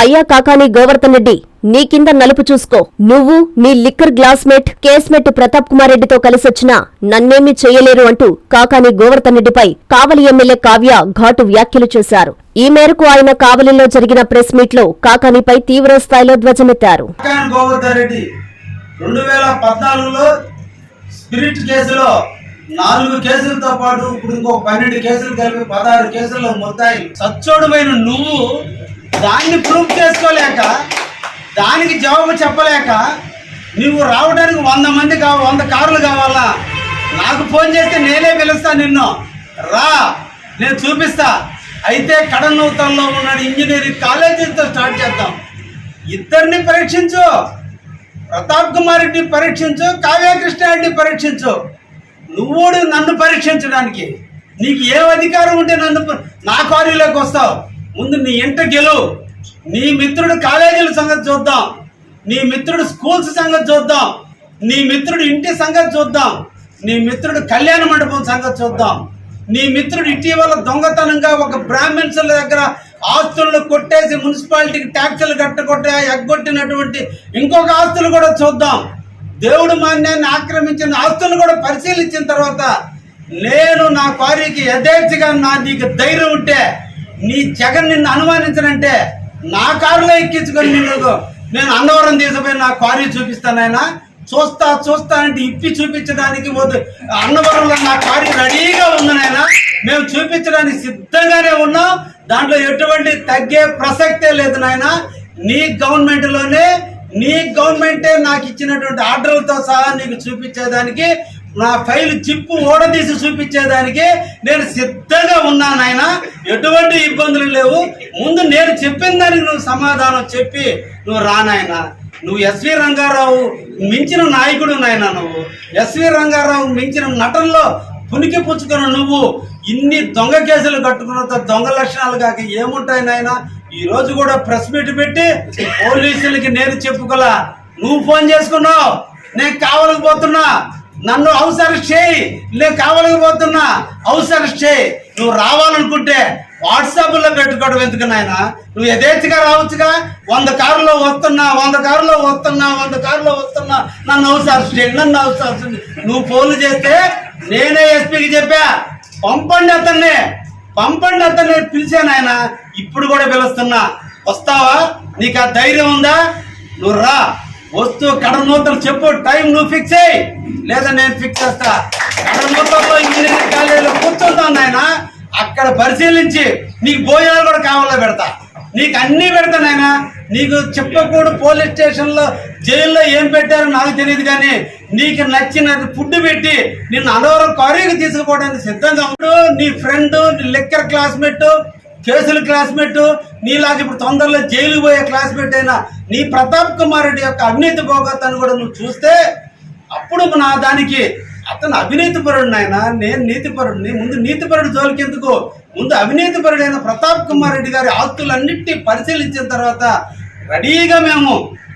అయ్యా కాకాని గోవర్ధన్ రెడ్డి నీ కింద నలుపు చూసుకో. నువ్వు నీ liquor glassmate casemate Pratap Kumar రెడ్డితో కలిసొచ్చిన నన్నేమీ చేయలేరు అంటూ కాకాని గోవర్ధన్ రెడ్డిపై కావలి ఎమ్మెల్యే కావ్య ఘాటు వ్యాఖ్యలు చేశారు. ఈ మేరకు ఆయన కావలిలో జరిగిన ప్రెస్ మీట్లో కాకానిపై తీవ్ర స్థాయిలో ధ్వజమెత్తారు. రెండు వేల పద్నాలుగులో స్పిరిట్ కేసులో నాలుగు కేసులతో పాటు ఇప్పుడు ఇంకో పన్నెండు కేసులు కలిపి పదహారు కేసుల్లో మొత్తాయి. సచ్చోడమైన నువ్వు దాన్ని ప్రూఫ్ చేసుకోలేక దానికి జవాబు చెప్పలేక నువ్వు రావడానికి వంద మంది కావ వంద కార్లు కావాలా? నాకు ఫోన్ చేస్తే నేనే పిలుస్తా నిన్ను. రా నేను చూపిస్తా. అయితే కడనూతల్లో ఉన్న ఇంజనీరింగ్ కాలేజీతో స్టార్ట్ చేద్దాం. ఇద్దరిని పరీక్షించు. ప్రతాప్ కుమార్ రెడ్డి పరీక్షించు. కావ్యకృష్ణారెడ్డి పరీక్షించు. నువ్వు నన్ను పరీక్షించడానికి. నీకు ఏ అధికారం ఉంటే నన్ను నా కాలేజీలోకి వస్తావు. ముందు నీ ఇంట గెలు నీ మిత్రుడు కాలేజీల సంగతి చూద్దాం. నీ మిత్రుడు స్కూల్స్ సంగతి చూద్దాం. నీ మిత్రుడు ఇంటి సంగతి చూద్దాం. నీ మిత్రుడు కళ్యాణ మండపం సంగతి చూద్దాం. నీ మిత్రుడు ఇటీవల దొంగతనంగా ఒక బ్రాహ్మిన్స్ దగ్గర ఆస్తులను కొట్టేసి మున్సిపాలిటీకి ట్యాక్సులు కట్టకొట్టే ఎగ్గొట్టినటువంటి ఇంకొక ఆస్తులు కూడా చూద్దాం. దేవుడు మాన్యాన్ని ఆక్రమించిన ఆస్తులు కూడా పరిశీలించిన తర్వాత నేను నా భార్యకి యథేచ్ఛగా నా నీకు ధైర్యం ఉంటే నీ జగన్ నిన్ను అనుమానించనంటే నా కారులో ఎక్కించుకొని నిన్ను నేను అన్నవరం తీసుకుపోయి నా క్వారీ ఆయన. చూస్తా చూస్తా అంటే ఇప్పి చూపించడానికి వద్దు అన్నవరంలో నా కారు రెడీగా ఉంది నాయన. మేము చూపించడానికి సిద్ధంగానే ఉన్నాం. దాంట్లో ఎటువంటి తగ్గే ప్రసక్తే లేదు నాయన. నీ గవర్నమెంట్లోనే నీ గవర్నమెంటే నాకు ఇచ్చినటువంటి ఆర్డర్లతో సహా నీకు చూపించేదానికి నా ఫైల్ చిప్పు ఓడదీసి చూపించేదానికి నేను సిద్ధంగా ఉన్నాను ఆయన ఎటువంటి ఇబ్బందులు లేవు. ముందు నేను చెప్పిన దానికి నువ్వు సమాధానం చెప్పి నువ్వు రానాయన నువ్వు ఎస్వి రంగారావు మించిన నాయకుడు నాయన నువ్వు. ఎస్వి రంగారావు మించిన నటనలో పునికి పుచ్చుకున్న నువ్వు. ఇన్ని దొంగ కేసులు కట్టుకున్నంత దొంగ లక్షణాలు కాక ఏముంటాయి నాయన? ఈరోజు కూడా ప్రెస్ మీట్ పెట్టి పోలీసులకి నేను చెప్పుకోలా నువ్వు ఫోన్ చేసుకున్నావు. నేను కావాలకపోతున్నా నన్ను హౌస్ చేయి. నేను కావాలకపోతున్నా హౌస్ చేయి. నువ్వు రావాలనుకుంటే వాట్సాప్లో పెట్టుకోవడం ఎందుకు నాయన? నువ్వు యథేచ్ఛగా రావచ్చుగా? వంద కారులో వస్తున్నా వంద కారులో వస్తున్నా వంద కారులో వస్తున్నా. నన్ను అవసరం అరెస్ట్ చేయి నన్ను అవసరం నువ్వు ఫోన్లు చేస్తే నేనే ఎస్పీకి చెప్పా. పంపండి అతన్ని. పంపండి అతన్ని పిలిచాను ఆయన ఇప్పుడు కూడా పిలుస్తున్నా. వస్తావా? నీకు ఆ ధైర్యం ఉందా? నువ్వు రా. వస్తూ కడనూతలు చెప్పు టైం నువ్వు ఫిక్స్ అయ్యి లేదా నేను ఫిక్స్ చేస్తా. కడనూతల్లో ఇంజనీరింగ్ కాలేజీలో కూర్చుంటాను నాయన అక్కడ పరిశీలించి నీకు భోజనాలు కూడా కావాలో పెడతా. నీకు అన్నీ పెడతా నాయన. నీకు చెప్పకూడదు పోలీస్ స్టేషన్లో జైల్లో ఏం పెట్టారో నాకు తెలియదు కానీ నీకు నచ్చిన ఫుడ్ పెట్టి నిన్ను అనవరం కారీకి తీసుకుపోవడానికి సిద్ధంగా ఉండు నీ ఫ్రెండ్ నీ లెక్కర్ క్లాస్మేట్ కేసులు క్లాస్మేట్ నీలాగా ఇప్పుడు తొందరలో జైలు పోయే క్లాస్మేట్ అయినా నీ ప్రతాప్ కుమార్ రెడ్డి యొక్క అవినీతి భోగతాన్ని కూడా నువ్వు చూస్తే అప్పుడు నా దానికి అతను అవినీతిపరుడు నాయన నేను నీతిపరుడిని. ముందు నీతిపరుడు జోలికెందుకు ముందు అవినీతిపరుడైన ప్రతాప్ కుమార్ రెడ్డి గారి ఆస్తులన్నింటినీ పరిశీలించిన తర్వాత రెడీగా మేము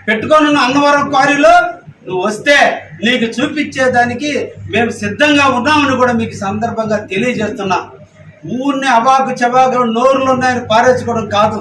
పెట్టుకొని అన్నవరం క్వారీలో నువ్వు వస్తే నీకు చూపించేదానికి మేము సిద్ధంగా ఉన్నామని కూడా మీకు సందర్భంగా తెలియజేస్తున్నాం. ఊరిని అబాకు చబాకు నోరులు ఉన్నాయని పారేసుకోవడం కాదు.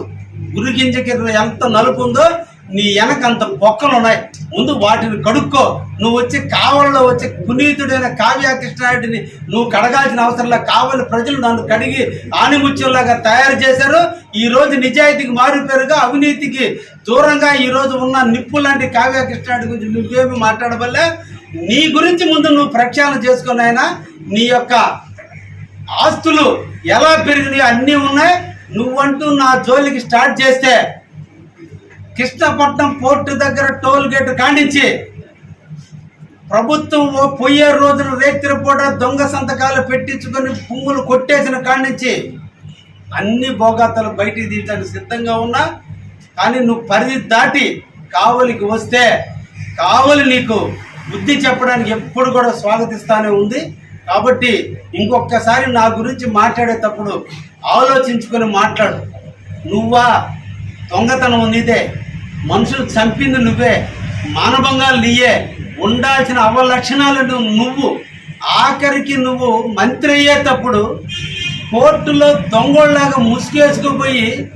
గురిగింజకి ఎంత నలుపు ఉందో నీ వెనక అంత బొక్కలు ఉన్నాయి ముందు వాటిని కడుక్కో. నువ్వు వచ్చి కావలలో వచ్చి పునీతుడైన కావ్య కృష్ణారెడ్డిని నువ్వు కడగాల్సిన అవసరంలో కావలి ప్రజలు నన్ను కడిగి ఆనిముత్యంలాగా తయారు చేశారు. ఈరోజు నిజాయితీకి మారిపోయారుగా అవినీతికి దూరంగా ఈరోజు ఉన్న నిప్పు లాంటి కావ్య కృష్ణారెడ్డి గురించి నువ్వేమి మాట్లాడవల్లే నీ గురించి ముందు నువ్వు ప్రక్షాళన చేసుకుని నీ యొక్క ఆస్తులు ఎలా పెరిగినాయో అన్నీ ఉన్నాయి. నువ్వంటూ నా జోలికి స్టార్ట్ చేస్తే కృష్ణపట్నం పోర్టు దగ్గర టోల్ గేట్ కానించి ప్రభుత్వం ఓ పోయే రోజున రేత్రి పూట దొంగ సంతకాలు పెట్టించుకొని పువ్వులు కొట్టేసిన కానించి అన్ని భోగాతలు బయటికి తీయడానికి సిద్ధంగా ఉన్నా. కానీ నువ్వు పరిధి దాటి కావలికి వస్తే కావలి నీకు బుద్ధి చెప్పడానికి ఎప్పుడు కూడా స్వాగతిస్తానే ఉంది. కాబట్టి ఇంకొకసారి నా గురించి మాట్లాడేటప్పుడు ఆలోచించుకొని మాట్లాడు. నువ్వా? దొంగతనం నీదే. మనుషులు చంపింది నువ్వే. మానభంగాలు నీయే. ఉండాల్సిన అవలక్షణాలు నువ్వు నువ్వు. ఆఖరికి నువ్వు మంత్రి అయ్యేటప్పుడు కోర్టులో దొంగోళ్ళలాగా ముసుగేసుకుపోయి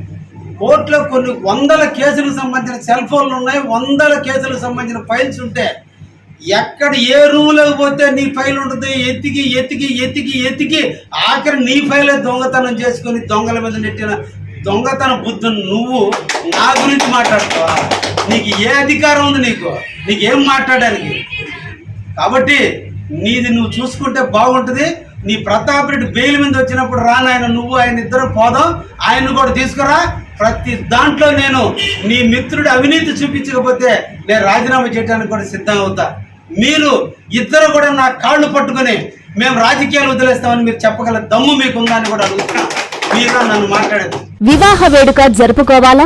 కోర్టులో కొన్ని వందల కేసులకు సంబంధించిన సెల్ ఫోన్లు ఉన్నాయి. వందల కేసులకు సంబంధించిన ఫైల్స్ ఉంటే ఎక్కడ ఏ రూమ్లోకి పోతే నీ ఫైల్ ఉంటుంది ఎతికి ఎతికి ఎతికి ఎతికి ఆఖరి నీ ఫైలే దొంగతనం చేసుకొని దొంగల మీద నెట్టిన దొంగతన బుద్ధుని నువ్వు నా గురించి మాట్లాడుతావా? నీకు ఏ అధికారం ఉంది నీకు? నీకు ఏం మాట్లాడడానికి? కాబట్టి నీది నువ్వు చూసుకుంటే బాగుంటుంది. నీ ప్రతాప్ రెడ్డి బెయిల్ మీద వచ్చినప్పుడు రాను ఆయన నువ్వు ఆయన ఇద్దరు పోదాం. ఆయన్ని కూడా తీసుకురా. ప్రతి దాంట్లో నేను నీ మిత్రుడి అవినీతి చూపించకపోతే నేను రాజీనామా చేయడానికి కూడా సిద్ధం అవుతా. మీరు ఇద్దరు కూడా నా కాళ్ళు పట్టుకొని మేము రాజకీయాలు వదిలేస్తామని మీరు చెప్పగల దమ్ము మీకుందా అని కూడా అడుగుతున్నా. మీరు నన్ను మాట్లాడేది వివాహ వేడుక జరుపుకోవాలా?